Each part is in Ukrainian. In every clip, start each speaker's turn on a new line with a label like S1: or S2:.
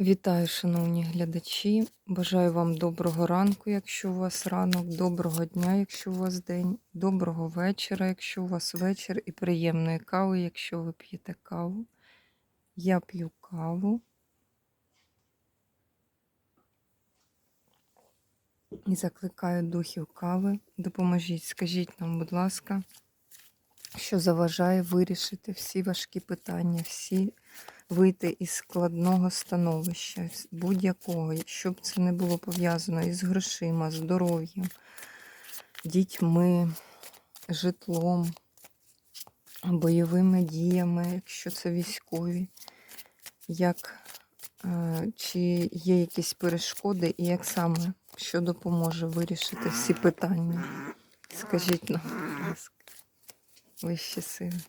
S1: Вітаю, шановні глядачі. Бажаю вам доброго ранку, якщо у вас ранок, доброго дня, якщо у вас день, доброго вечора, якщо у вас вечір, і приємної кави, якщо ви п'єте каву. Я п'ю каву. І закликаю духів кави. Допоможіть, скажіть нам, будь ласка, що заважає вирішити всі важкі питання, всі вийти із складного становища, будь-якого, щоб це не було пов'язано із грошима, здоров'ям, дітьми, житлом, бойовими діями, якщо це військові, як, е, чи є якісь перешкоди, і як саме, що допоможе вирішити всі питання. Скажіть нам, будь ласка, вищі сили.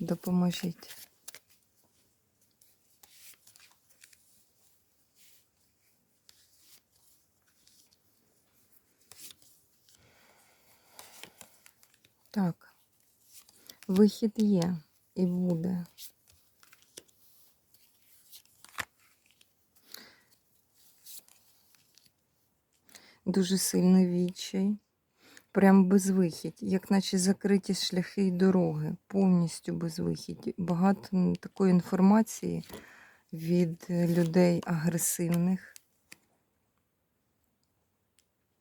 S1: Допоможіть. Так, вихід є і буде. Дуже сильний відчай. Прям безвихідь, як наче закриті шляхи і дороги, повністю безвихідь. Багато такої інформації від людей агресивних,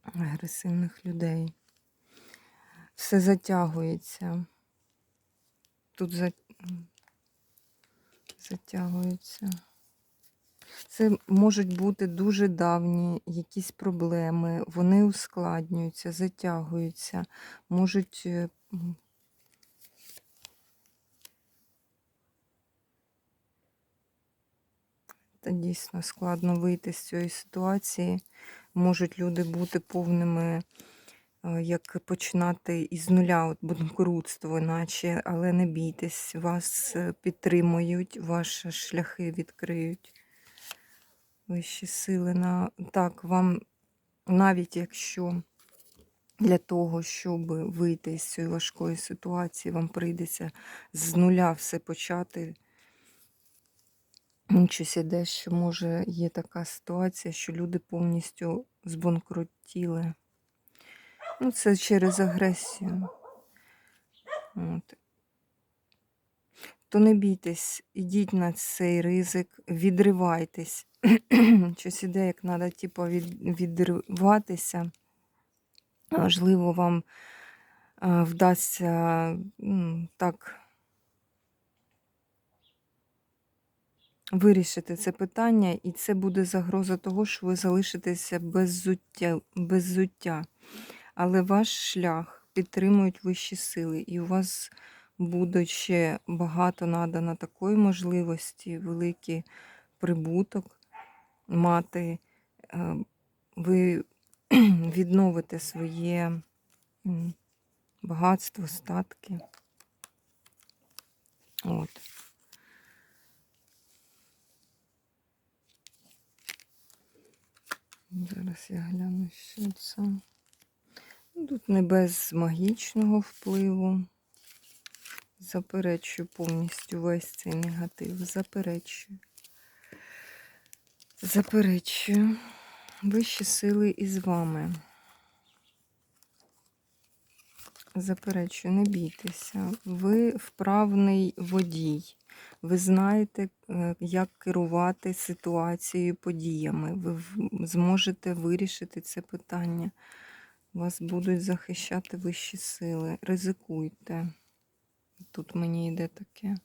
S1: агресивних людей. Все затягується. Тут за... затягується. Це можуть бути дуже давні якісь проблеми, вони ускладнюються, затягуються, можуть. е, Та дійсно складно вийти з цієї ситуації. Можуть люди бути повними, як починати із нуля, от банкрутство, наче, але не бійтесь, вас е, підтримують, ваші шляхи відкриють. Вищі сили на так, вам навіть якщо для того, щоб вийти з цієї важкої ситуації, вам прийдеться з нуля все почати. Щось іде, що може є така ситуація, що люди повністю збанкрутіли. Ну, це через агресію. От. То не бійтесь, ідіть на цей ризик, відривайтесь. Щось іде, як треба, типу, від, відриватися. Можливо, вам а, вдасться м, так вирішити це питання, і це буде загроза того, що ви залишитеся без зуття, без зуття. Але ваш шлях підтримують вищі сили, і у вас буде ще багато надано такої можливості, великий прибуток мати. Е, Ви відновите своє багатство, статки. От. Зараз я гляну, що це. Тут не без магічного впливу. Заперечую повністю весь цей негатив. Заперечую. Заперечую. Вищі сили із вами. Заперечую, не бійтеся. Ви вправний водій. Ви знаєте, е, як керувати ситуацією, подіями. Ви зможете вирішити це питання. Вас будуть захищати вищі сили. Ризикуйте. Тут мені йде таке.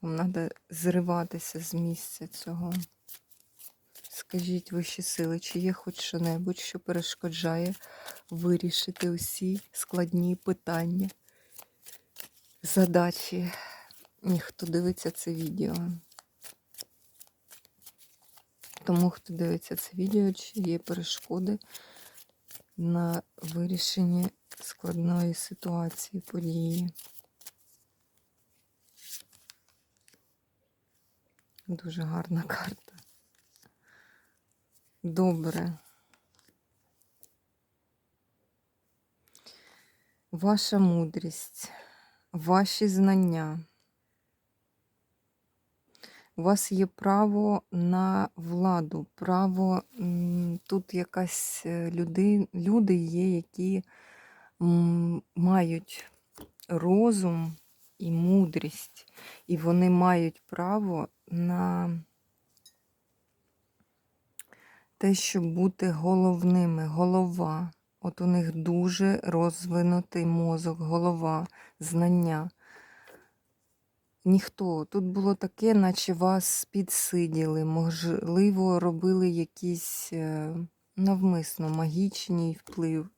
S1: Вам треба зриватися з місця цього. Скажіть вищі сили, чи є хоч що-небудь, що перешкоджає вирішити усі складні питання, задачі. Ніхто дивиться це відео. Тому, хто дивиться це відео, чи є перешкоди на вирішенні складної ситуації, події. Дуже гарна карта. Добре. Ваша мудрість, ваші знання У вас є право на владу, право тут якась е, люди, люди є, які мають розум і мудрість, і вони мають право на те, щоб бути головними, голова. От у них дуже розвинутий мозок, голова, знання. Ніхто. Тут було таке, наче вас підсиділи, можливо, робили якісь е, навмисно магічний вплив,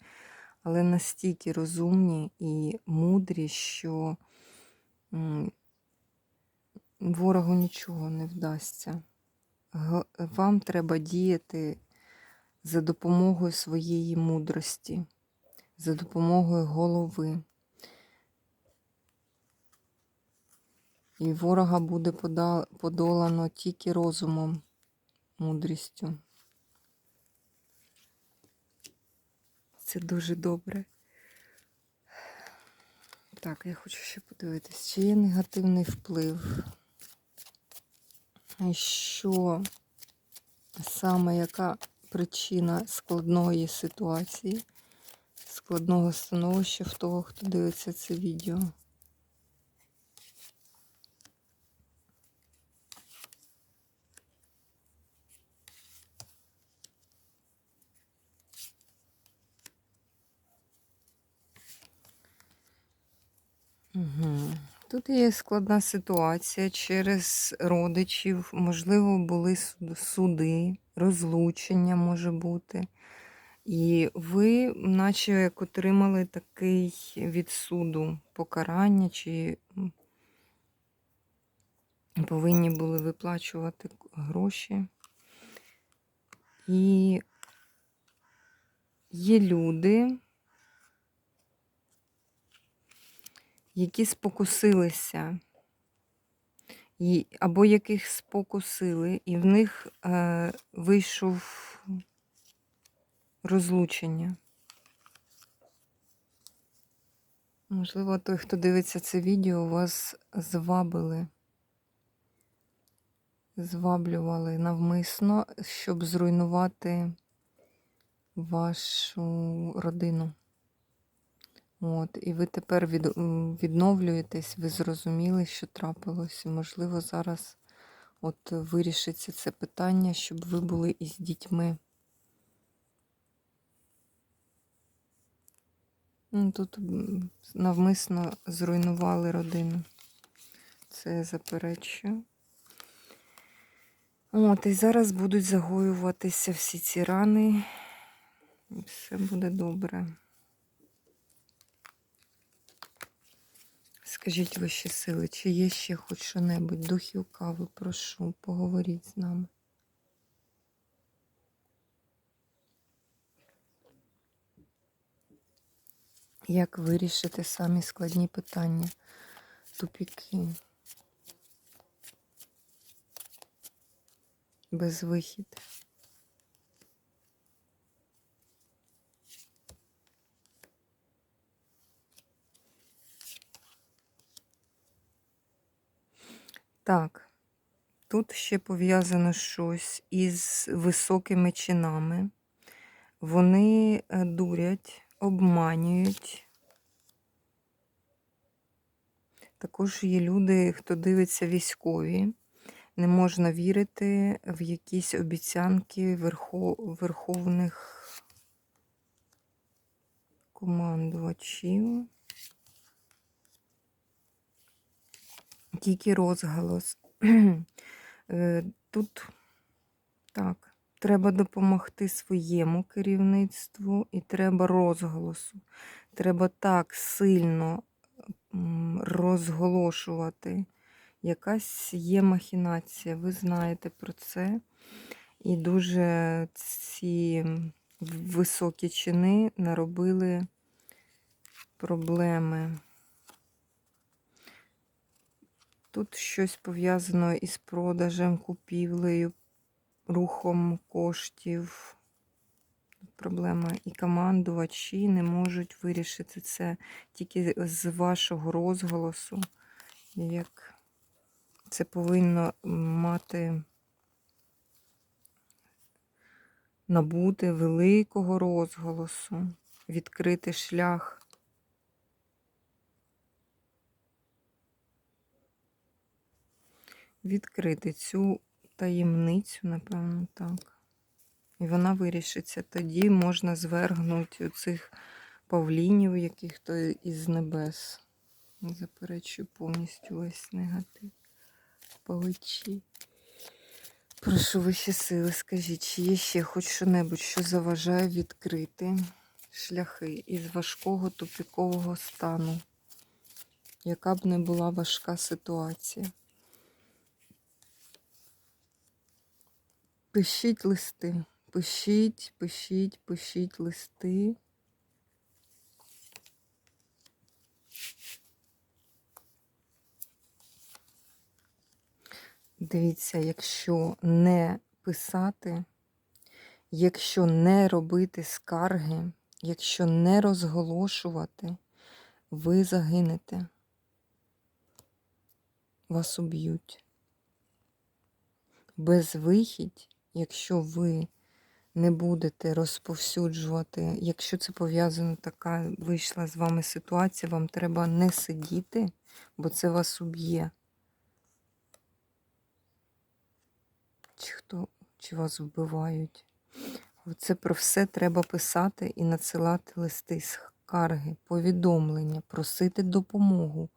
S1: але настільки розумні і мудрі, що ворогу нічого не вдасться. Вам треба діяти за допомогою своєї мудрості, за допомогою голови. І ворога буде подолано тільки розумом, мудрістю. Це дуже добре. Так, я хочу ще подивитись, чи є негативний вплив. Що саме яка причина складної ситуації, складного становища в того, хто дивиться це відео? Угу. Є складна ситуація через родичів, можливо, були суди, розлучення може бути. І ви, наче як отримали такий від суду покарання, чи повинні були виплачувати гроші. І є люди, які спокусилися, або яких спокусили, і в них е, вийшов розлучення. Можливо, той, хто дивиться це відео, вас звабили, зваблювали навмисно, щоб зруйнувати вашу родину. От, і ви тепер від, відновлюєтесь, ви зрозуміли, що трапилось. І, Можливо, зараз от вирішиться це питання, щоб ви були із дітьми. Ну, Тут навмисно зруйнували родину. Це я заперечую. От, і зараз будуть загоюватися всі ці рани. І все буде добре. Скажіть вищі сили, чи є ще хоч що-небудь, духів кави, прошу, поговоріть з нами. Як вирішити самі складні питання, тупіки, безвихід. Так, тут ще пов'язано щось із високими чинами. Вони е, дурять, обманюють. Також є люди, хто дивиться військові. Не можна вірити в якісь обіцянки верхо- верховних командувачів. Тільки розголос. Е, Тут так, треба допомогти своєму керівництву і треба розголосу. Треба так сильно розголошувати. Якась є махінація, ви знаєте про це. І дуже ці високі чини наробили проблеми. Тут щось пов'язано із продажем, купівлею, рухом коштів. Проблема. І командувачі не можуть вирішити це тільки з вашого розголосу, як Це повинно мати набути великого розголосу, відкрити шлях. Відкрити цю таємницю, напевно, так. І вона вирішиться. Тоді можна звергнути оцих павлінів, яких то із небес. Заперечую повністю весь негатив. Павичі. Прошу вищі сили, скажіть, чи є ще хоч що-небудь, що заважає відкрити шляхи із важкого тупікового стану, яка б не була важка ситуація. Пишіть листи, пишіть, пишіть, пишіть листи. Дивіться, якщо не писати, якщо не робити скарги, якщо не розголошувати, ви загинете. Вас уб'ють. Безвихідь, якщо ви не будете розповсюджувати, якщо це пов'язано така вийшла з вами ситуація, вам треба не сидіти, бо це вас уб'є. Чи хто, чи вас вбивають. Це про все треба писати і надсилати листи скарги, повідомлення, просити допомогу.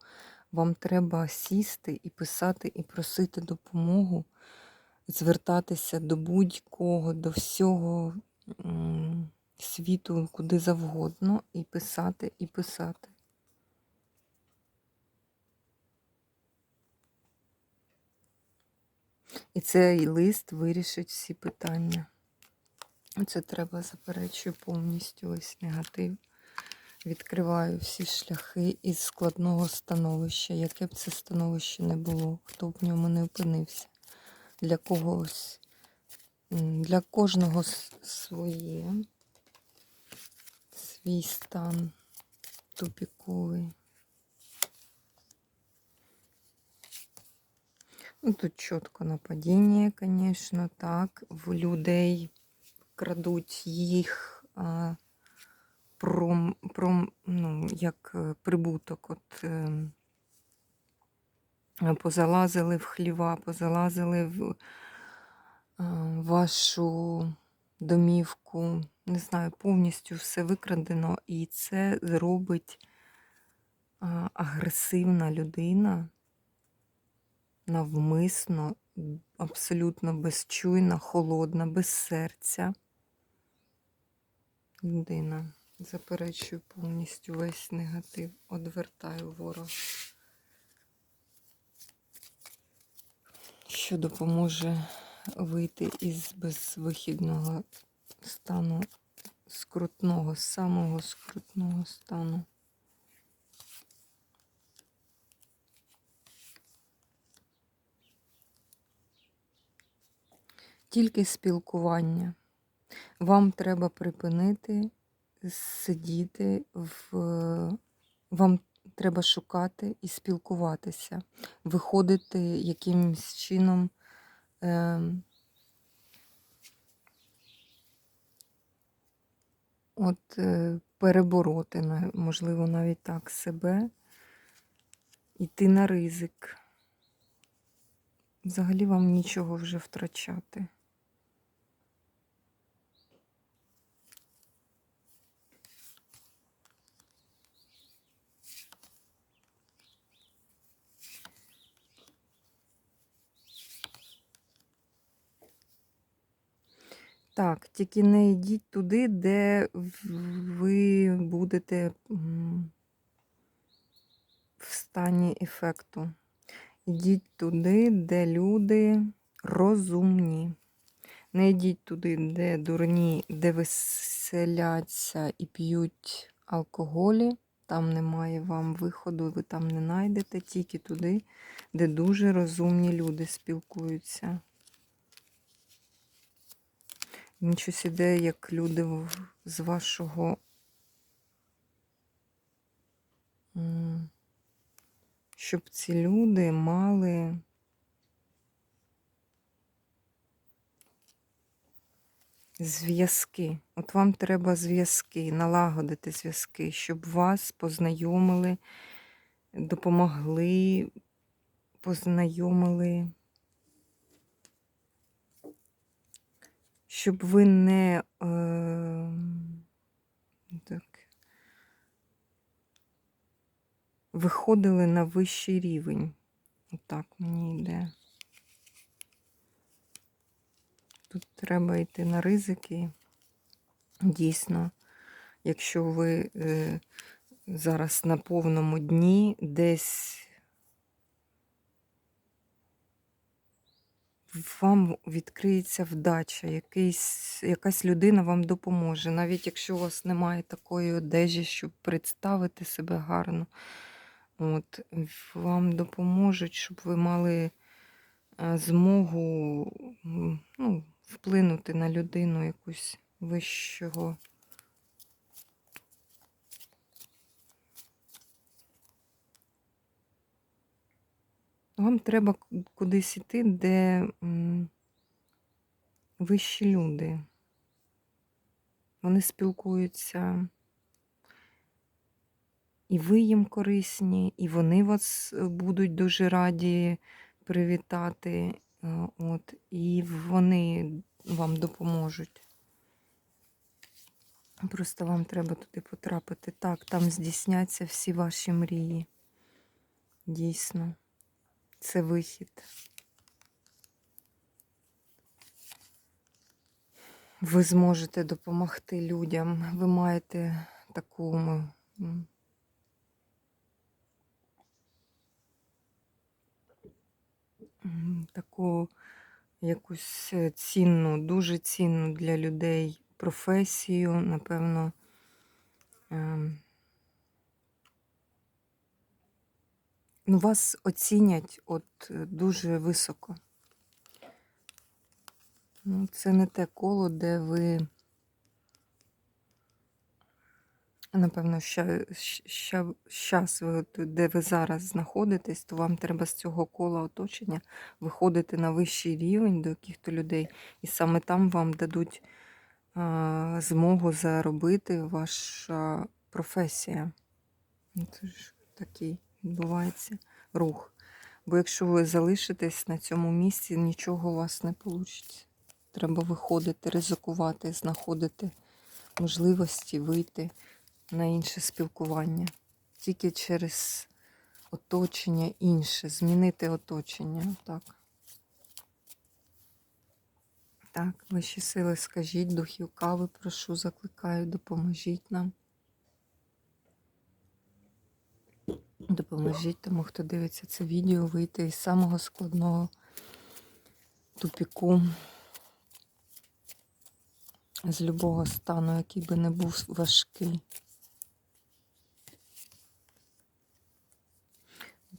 S1: Вам треба сісти і писати, і просити допомогу, звертатися до будь-кого, до всього світу, куди завгодно, і писати, і писати. І цей лист вирішить всі питання. Це треба заперечую повністю ось негатив. Відкриваю всі шляхи із складного становища, яке б це становище не було, хто б в ньому не опинився. Для когось, для кожного своє, свій стан тупіковий. Ну, тут чітко нападіння, звісно, так. В людей крадуть їх а, пром, пром, ну, як е, прибуток. От, е, позалазили в хліва, позалазили в е, вашу домівку. Не знаю, повністю все викрадено, і це зробить агресивна людина навмисно, абсолютно безчуйна, холодна, без серця. Людина. Заперечую повністю весь негатив, одвертаю ворог. Що допоможе вийти із безвихідного стану, скрутного, самого скрутного стану. Тільки спілкування. Вам треба припинити сидіти в. Вам треба шукати і спілкуватися, виходити якимось чином. Е, от е, перебороти, можливо, навіть так себе, йти на ризик. Взагалі вам нічого вже втрачати. Так, тільки не йдіть туди, де ви будете в стані ефекту. Йдіть туди, де люди розумні. Не йдіть туди, де дурні, де веселяться і п'ють алкоголі. Там немає вам виходу, ви там не знайдете, тільки туди, де дуже розумні люди спілкуються. Він щось іде, як люди з вашого. Щоб ці люди мали. Зв'язки. От вам треба зв'язки, налагодити зв'язки, щоб вас познайомили, допомогли, познайомили. Щоб ви не е, так, виходили на вищий рівень. Отак мені йде. Тут треба йти на ризики. Дійсно, якщо ви е, зараз на повному дні десь вам відкриється вдача, якийсь, якась людина вам допоможе. Навіть якщо у вас немає такої одежі, щоб представити себе гарно, от, вам допоможуть, щоб ви мали е, змогу ну, вплинути на людину якусь вищого. Вам треба кудись іти, де вищі люди. Вони спілкуються, і ви їм корисні, і вони вас е, будуть дуже раді привітати. е, От, і вони вам допоможуть. Просто вам треба туди потрапити. Так, там здійсняться всі ваші мрії. Дійсно, це вихід. Ви зможете допомогти людям. Ви маєте таку таку якусь цінну, дуже цінну для людей професію, напевно. Ну, вас оцінять от е, дуже високо. Ну, це не те коло, де ви, напевно, ща, ща, щас ви, де ви зараз знаходитесь, то вам треба з цього кола оточення виходити на вищий рівень до яких-то людей, і саме там вам дадуть а, змогу заробити ваша професія. Ну, Це ж такий відбувається рух. Бо якщо ви залишитесь на цьому місці, нічого у вас не вийде. Треба виходити, ризикувати, знаходити можливості вийти на інше спілкування. Тільки через оточення інше, змінити оточення. Так. Так, вищі сили, скажіть, духів кави, прошу, закликаю, допоможіть нам. Допоможіть тому, хто дивиться це відео, вийти із самого складного тупіку, з любого стану, який би не був важкий.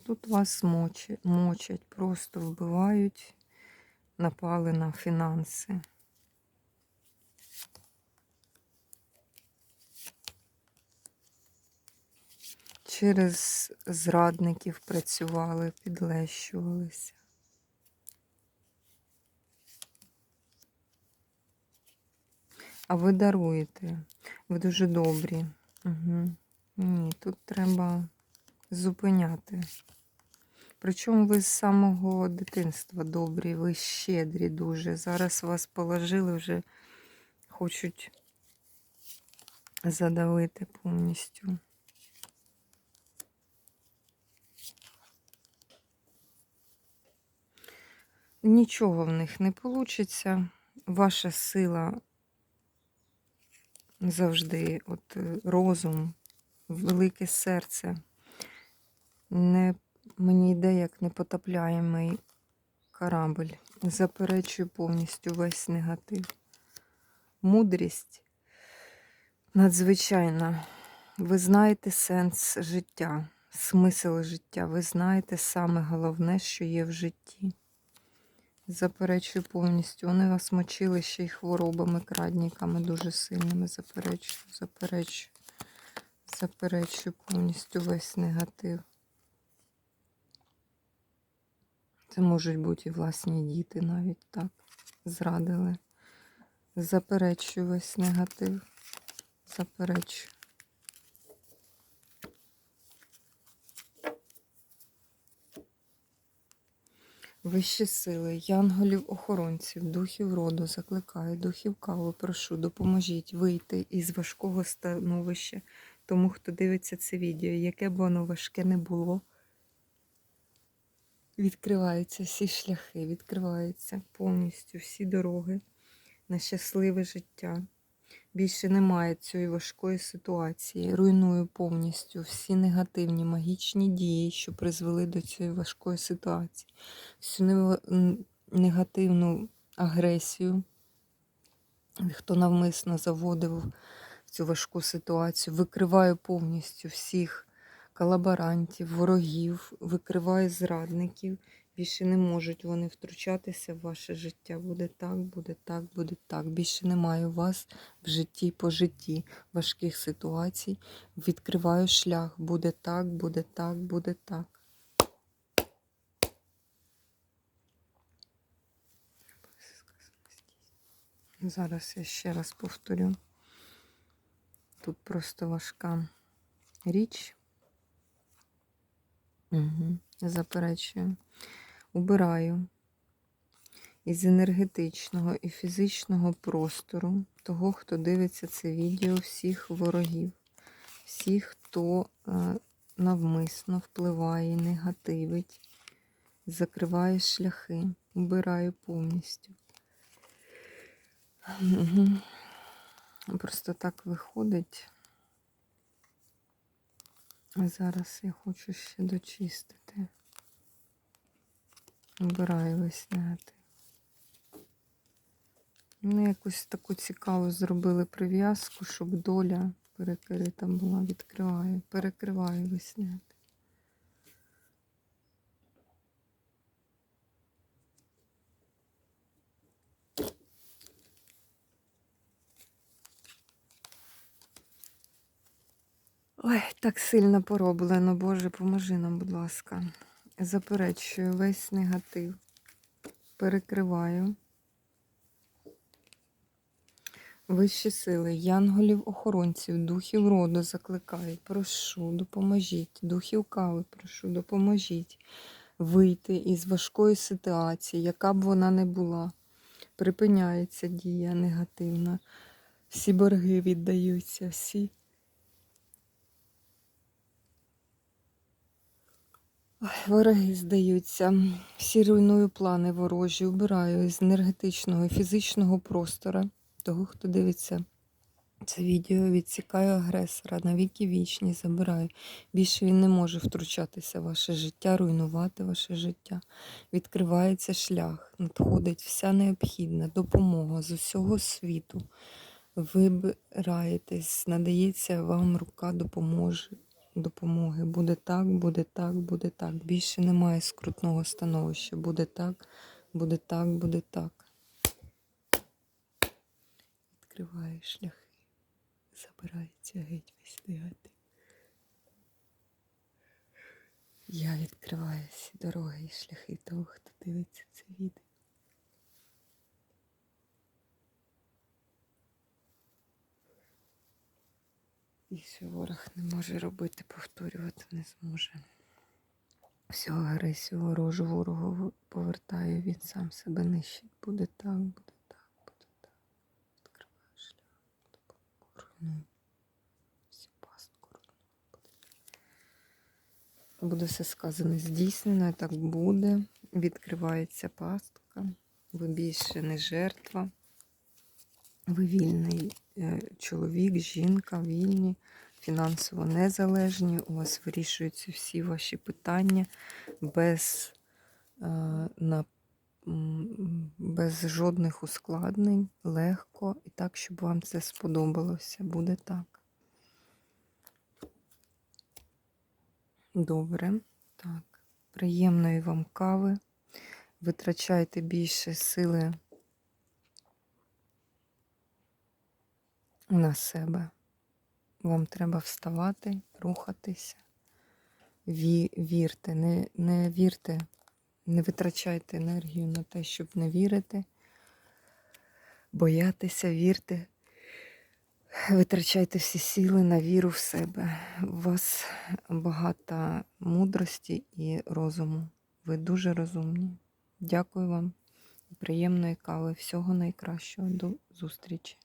S1: Тут вас мочать, просто вбивають, напали на фінанси. Через зрадників працювали, підлещувалися. А ви даруєте. Ви дуже добрі. Угу. Ні, тут треба зупиняти. Причому ви з самого дитинства добрі, ви щедрі дуже. Зараз вас положили, вже хочуть задавити повністю. Нічого в них не вийде. Ваша сила завжди, от е, розум, велике серце. Не, мені йде як непотопляємий корабль. Заперечую повністю весь негатив. Мудрість надзвичайна. Ви знаєте сенс життя, смисл життя. Ви знаєте саме головне, що є в житті. Заперечую повністю. Вони вас мочили ще й хворобами, крадниками дуже сильними. Заперечую, заперечую, заперечую повністю весь негатив. Це можуть бути і власні діти навіть так. Зрадили. Заперечую весь негатив. Заперечую. Вищі сили, янголів-охоронців, духів роду, закликаю, духів каву, прошу, допоможіть вийти із важкого становища тому, хто дивиться це відео, яке б воно важке не було. Відкриваються всі шляхи, відкриваються повністю всі дороги на щасливе життя. Більше немає цієї важкої ситуації. Руйную повністю всі негативні магічні дії, що призвели до цієї важкої ситуації, всю негативну агресію, хто навмисно заводив цю важку ситуацію. Викриваю повністю всіх колаборантів, ворогів, викриваю зрадників. Більше не можуть вони втручатися в ваше життя. Буде так, буде так, буде так. Більше немає у вас в житті по житті важких ситуацій. Відкриваю шлях. Буде так, буде так, буде так. Зараз я ще раз повторю. Тут просто важка річ. Угу. Заперечую. Убираю із енергетичного і фізичного простору того, хто дивиться це відео, всіх ворогів, всіх, хто е, навмисно впливає, негативить, закриває шляхи, убираю повністю. Просто так виходить. Зараз я хочу ще дочистити. Обираю весь негатив. Ну, якусь таку цікаву зробили прив'язку, щоб доля перекрита була. Відкриваю, перекриваю весь негатив. Ой, так сильно пороблено, Боже, поможи нам, будь ласка. Заперечую весь негатив. Перекриваю. Вищі сили, янголів-охоронців, духів роду закликаю. Прошу, допоможіть. Духів кави, прошу, допоможіть вийти із важкої ситуації, яка б вона не була. Припиняється дія негативна. Всі борги віддаються, всі. Вороги здаються, всі руйную плани ворожі, убираю з енергетичного і фізичного простора того, хто дивиться це відео, відсікаю агресора, навіки вічні забираю. Більше він не може втручатися в ваше життя, руйнувати ваше життя. Відкривається шлях, надходить вся необхідна допомога з усього світу. Вибираєтесь, надається вам рука допоможе допомоги. Буде так, буде так, буде так. Більше немає скрутного становища. Буде так, буде так, буде так. Відкриває шляхи. Забирається геть весь негатив. Я відкриваю всі дороги і шляхи того, хто дивиться це відео. І що ворог не може робити, повторювати не зможе. Всю агресію ворожу ворогу повертає, він сам себе нищить. Буде так, буде так, буде так. Відкриває шлях, допомогу. Всю пастку. Буде. Буде все сказане здійснено, так буде. Відкривається пастка. Ви більше не жертва. Ви вільний чоловік, жінка, вільні, фінансово незалежні. У вас вирішуються всі ваші питання без, е, на, без жодних ускладнень, легко і так, щоб вам це сподобалося. Буде так. Добре. Так. Приємної вам кави. Витрачайте більше сили. На себе. Вам треба вставати, рухатися. Ві, вірте, не, не вірте, не витрачайте енергію на те, щоб не вірити. боятися, вірте. Витрачайте всі сили на віру в себе. У вас багато мудрості і розуму. Ви дуже розумні. Дякую вам. Приємної кави. Всього найкращого. До зустрічі.